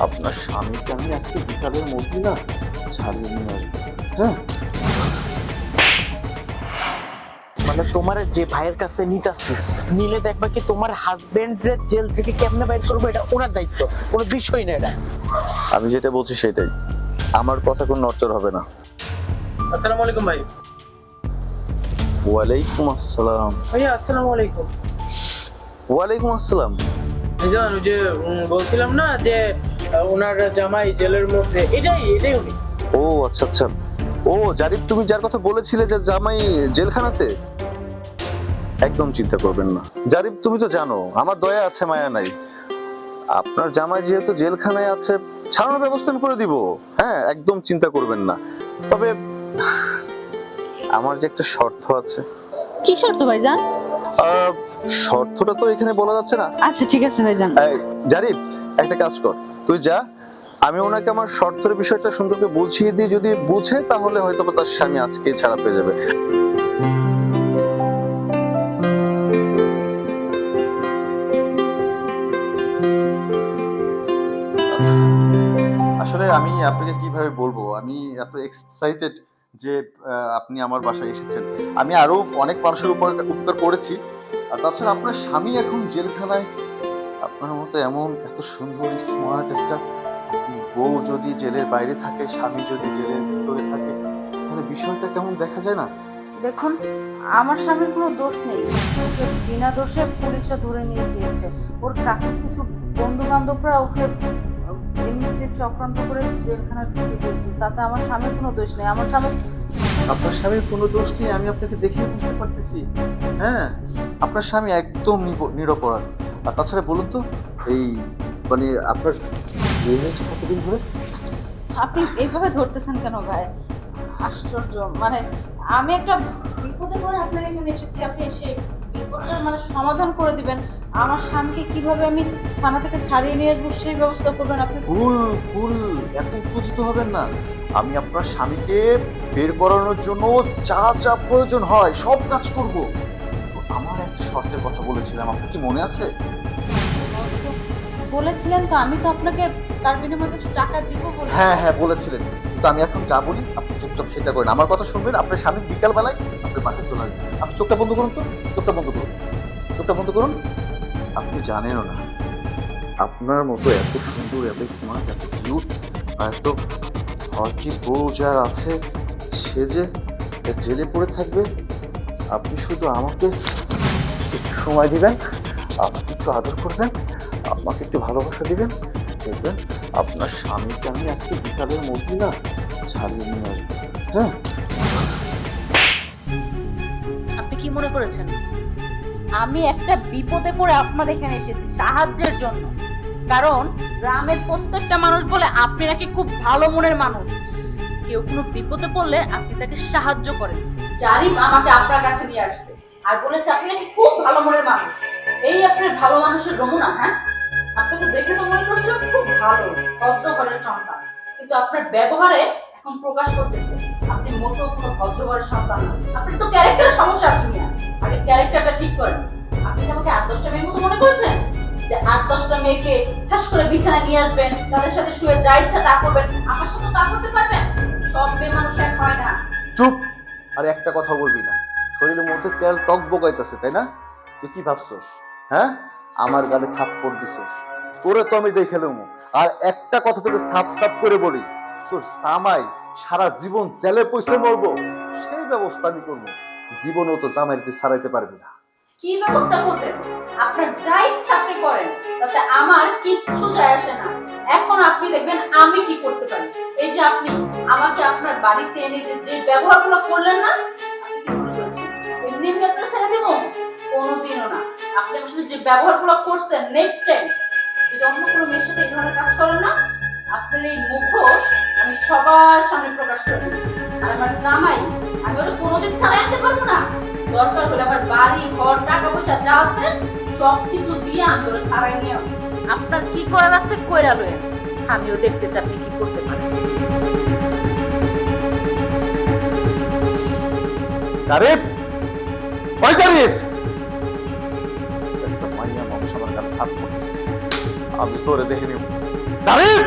আপনার স্বামীকে আমি আজকে বিকালের মধ্যে না ছাড়িয়ে নিয়ে আসব। হ্যাঁ? মানে তোমার যে ভাইয়ের কাছে নিতে আসছিস নিলে দেখবা কি তোমার হাজবেন্ডের জেল থেকে কেমনে বাইর করব এটা ওনার দায়িত্ব কোনো বিষয় না এটা। আমি যেটা বলছি সেটাই। আমার কথা কোনো নড়চড় হবে না। আসসালামু আলাইকুম ভাই। ওয়ালাইকুম আসসালাম। ভাইয়া আসসালামু আলাইকুম। ওয়ালাইকুম আসসালাম। ওই যে বলছিলাম না যে ওনার জামাই জেলের মধ্যে এটাই এটাই উনি। ও আচ্ছা আচ্ছা। ও জারিফ তুমি যার কথা বলেছিলে যে জামাই জেলখানাতে? একদম চিন্তা করবেন না। জারিফ তুমি তো জানো আমার দয়া আছে মায়া নাই। আপনার জামাই যেহেতু জেলখানায় আছে ছাড়ানোর ব্যবস্থা আমি করে দিব। হ্যাঁ একদম চিন্তা করবেন না। তবে আমার যে একটা শর্ত আছে। কি শর্ত ভাইজান? শর্তটা তো এখানে বলা যাচ্ছে না। আচ্ছা ঠিক আছে ভাইজান। জারিফ একটা কাজ কর। তুই যা আমি ওনাকে আমার শর্তের বিষয়টা সুন্দর করে বুঝিয়ে দিই যদি বুঝে তাহলে হয়তো তার স্বামী আজকে ছাড়া পেয়ে যাবে। আসলে আমি আপনাকে কীভাবে বলব? আমি এত এক্সাইটেড যে আপনি আমার বাসায় এসেছেন। আমি আরও অনেক মানুষের উপর উপকার করেছি। আর তাছাড়া আপনার স্বামী এখন জেলখানায়। আপনার মতো এমন এত সুন্দর স্মার্ট একটা বউ যদি জেলের বাইরে থাকে, স্বামী যদি জেলের ভিতরে থাকে, তাহলে বিষয়টা কেমন দেখা যায় না? দেখুন, আমার স্বামীর কোনো দোষ নেই। বিনা দোষে পুলিশরা ধরে নিয়ে গিয়েছে। ওর কাছে কিছু বন্ধু বান্ধবরা ওকে এমনিতে চক্রান্ত করে জেলখানায় ঢুকে দিয়েছে তাতে আমার স্বামীর কোনো দোষ নেই। আমার স্বামী আপনার স্বামীর কোনো দোষ নেই আমি আপনাকে দেখে বুঝতে পারতেছি। হ্যাঁ আপনার স্বামী একদম নিরপরাধ। আর তাছাড়া বলুন তো এই মানে আপনার কতদিন ধরে? আপনি এইভাবে ধরতেছেন কেন গায়ে আশ্চর্য। মানে আমি একটা বিপদে পড়ে আপনার এখানে এসেছি আপনি সেই বিপদটার মানে সমাধান করে দিবেন। আমার স্বামীকে কীভাবে আমি থানা থেকে ছাড়িয়ে নিয়ে আসব সেই ব্যবস্থা করবেন আপনি? ফুল ফুল এত উত্তেজিত হবেন না। আমি আপনার স্বামীকে বের করানোর জন্য যা যা প্রয়োজন হয় সব কাজ করব। আমার একটা শর্তের কথা বলেছিলাম আপনার কি মনে আছে? বলেছিলেন তো আমি তো আপনাকে তার বিনিময়ে কিছু টাকা দিব বলে? হ্যাঁ হ্যাঁ বলেছিলেন। তো আমি এখন যা বলি, আপনি চুপচাপ সেটা করেন। আমার কথা শুনবেন, আপনার স্বামী বিকাল বেলায় আপনার বাসায় চলে আসবেন আপনি চোখটা বন্ধ করুন তো, চোখটা বন্ধ করুন। চোখটা বন্ধ করুন। আপনি জানেনও না, আপনার মতো এত সুন্দর, এত স্মার্ট এত কিউট এত হরকি বউ যার আছে, সে যে জেলে পড়ে থাকবে, আপনি শুধু আমাকে একটু সময় দিবেন, আমাকে একটু আদর করবেন, আমাকে একটু ভালোবাসা দিবেন, দেখবেন আপনার স্বামীকে আমি আজকে বিকালের মধ্যে না ছাড়িয়ে নিয়ে আসব। হ্যাঁ? আপনি কি মনে করেছেন? আমি একটা বিপদে পড়ে আপনার এখানে এসেছি সাহায্যের জন্য। কারণ গ্রামের প্রত্যেকটা মানুষ বলে আপনি নাকি খুব ভালো মনের মানুষ। কেউ কোনো বিপদে পড়লে আপনি তাকে সাহায্য করেন। জারিম আমাকে আপনার কাছে নিয়ে আসছে আর বলেছে আপনি নাকি খুব ভালো মনের মানুষ। এই আপনার ভালো মানুষের নমুনা হ্যাঁ? আপনাকে দেখে ভালো ভদ্র ঘরের সন্তান। কিন্তু আপনার ব্যবহারে এখন প্রকাশ করতেছে, আপনি মোটেও কোনো ভদ্র ঘরের সন্তান না আপনার তো ক্যারেক্টারের সমস্যা আছে মিয়া। আগে ক্যারেক্টারটা ঠিক করেন। আপনি কি আমাকে আট দশটা মেয়ের মতো মনে করেছেন? যে আট দশটা মেয়েকে ঠাস করে বিছানায় নিয়ে আসবেন, তাদের সাথে শুয়ে যা ইচ্ছা তা করবেন, আমার সাথে তা করতে পারবেন? সব মেয়ে মানুষ এক হয় না। চুপ! আর একটা কথা বলবি না। শরীরের মধ্যে তেল টক বোকাইতেছে তাই না? তুই কি ভাবছস হ্যাঁ? আমার গালে থাপ্পড় দিছস। তোরে তো আমি দেখে নেব। আর একটা কথা তোকে সাফ সাফ করে বলি, তোর সামাই সারা জীবন জেলে পয়সা মরবো, সেই ব্যবস্থা আমি করব। জীবনেও তো জামাই তুই সারাইতে পারবি না। কি ব্যবস্থা করবেন? আপনার যা ইচ্ছা আপনি করেন, তাতে আমার কিচ্ছু যায় আসে না। এখন আপনি দেখবেন আমি কি করতে পারি। এই যে আপনি আমাকে আপনার বাড়িতে এনে যে যে ব্যবহারগুলো করলেন না মনে এমনি আপনার ছেড়ে দেবো? কোনোদিনও না। আপনি আমার সাথে যে ব্যবহারগুলো করছেন নেক্সট টাইম যদি অন্য কোনো মেয়ের সাথে এই ধরনের কাজ করেন না। আপনার এই মুখোশ আমি সবার সামনে প্রকাশ করে দেবো আর আমার জামাই আমি ওটা কোনোদিন ছাড়াই আনতে পারব না। দরকার হলে আমার বাড়ি ঘর টাকা পয়সা যা আছে সব কিছু দিয়ে আমি ওরা ছাড়াই নিয়ে আপনার কি করার আছে কইরা লয়ে আমিও দেখতেছি আপনি কি করতে পারেন। তারিফ? ওই তারিফ? আমি তোরে দেখে নিব। তারিখ